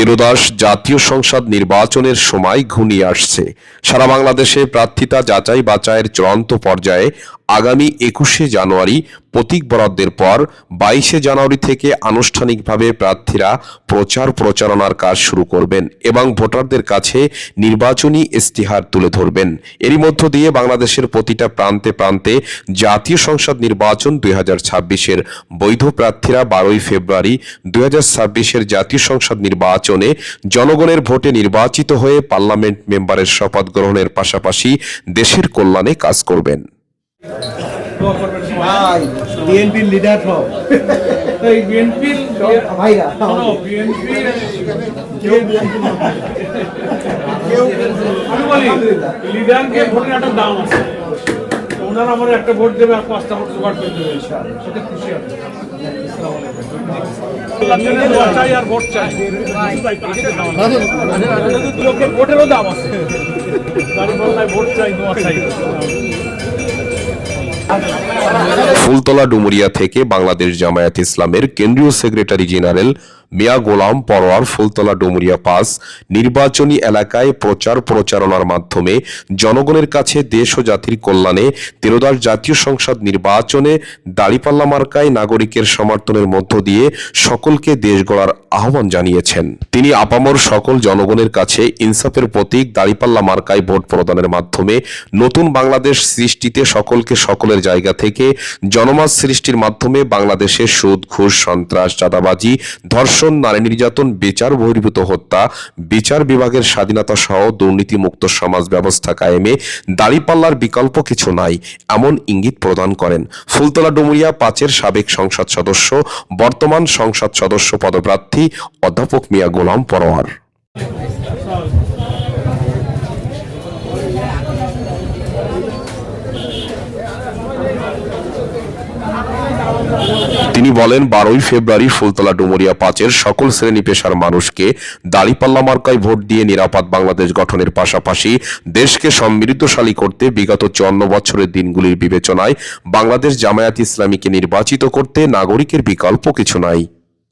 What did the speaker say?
তেরোদশ জাতীয় সংসদ নির্বাচনের সময় ঘনিয়ে আসছে। সারা বাংলাদেশে প্রার্থিতা যাচাই বাছাইয়ের চূড়ান্ত পর্যায়ে আগামী একুশে জানুয়ারি প্রতীক বরাদ্দের পর বাইশে জানুয়ারি থেকে আনুষ্ঠানিকভাবে প্রার্থীরা প্রচার প্রচারণার কাজ শুরু করবেন এবং ভোটারদের কাছে নির্বাচনী ইস্তিহার তুলে ধরবেন। এরই মধ্য দিয়ে বাংলাদেশের প্রতিটা প্রান্তে প্রান্তে জাতীয় সংসদ নির্বাচন দুই হাজার ছাব্বিশের বৈধ প্রার্থীরা বারোই ফেব্রুয়ারি দুই হাজার ছাব্বিশের জাতীয় সংসদ নির্বাচনে জনগণের ভোটে নির্বাচিত হয়ে পার্লামেন্ট মেম্বারের শপথ গ্রহণের পাশাপাশি দেশের কল্যাণে কাজ করবেন। ভাই বিএনপির লিডার এই বিএনপির ভাইরা শোনো বিএনপির আমি বলি লিডারকে ভোটের একটা দাম আছে। ওনারা আমার একটা ভোট দেবে আর পাঁচটা ভোট জোগাড় করে দেবে সেটা খুশি হবে চাই আর ভোট চাই। লোকের ভোটেরও দাম আছে। ভোট চাই দোয়া চাই। ফুলতলা ডুমুরিয়া থেকে বাংলাদেশ জামায়াত ইসলামের কেন্দ্রীয় সেক্রেটারি জেনারেল মিয়া গোলাম পরোয়ার ফুলতলা ডুমুরিয়া পাস নির্বাচনী এলাকায় প্রচার প্রচারণার মাধ্যমে জনগণের কাছে দেশ ও জাতির কল্যাণে তেরোদশ জাতীয় সংসদ নির্বাচনে দাড়িপাল্লা মার্কায় নাগরিকের সমর্থনের মধ্য দিয়ে সকলকে দেশ গড়ার আহ্বান জানিয়েছেন। তিনি আপামর সকল জনগণের কাছে ইনসাফের প্রতীক দাড়িপাল্লা মার্কায় ভোট প্রদানের মাধ্যমে নতুন বাংলাদেশ সৃষ্টিতে সকলকে সকলের জায়গা থেকে জনমত সৃষ্টির মাধ্যমে বাংলাদেশের সুদ, ঘুষ, সন্ত্রাস, চাঁদাবাজি ধর্ষণ নারী নির্যাতন, বিচার, বহির্ভূত হত্যা, বিচার বিভাগের স্বাধীনতা সহ দুর্নীতিমুক্ত সমাজ ব্যবস্থা কায়েমে দাঁড়িপাল্লার বিকল্প কিছু নাই, এমন ইঙ্গিত প্রদান করেন। ফুলতলা ডুমুরিয়া পাঁচের সাবেক সংসদ সদস্য, বর্তমান সংসদ সদস্য পদপ্রার্থী অধ্যাপক মিয়া গোলাম পরোয়ার। তিনি বলেন, বারোই ফেব্রুয়ারি ফুলতলা ডুমুরিয়া পাঁচের সকল শ্রেণি পেশার মানুষকে দাড়িপাল্লা মার্কায় ভোট দিয়ে নিরাপদ বাংলাদেশ গঠনের পাশাপাশি দেশকে সমৃদ্ধশালী করতে বিগত চুয়ান্ন বছরের দিনগুলির বিবেচনায় বাংলাদেশ জামায়াত ইসলামীকে নির্বাচিত করতে নাগরিকের বিকল্প কিছু নাই।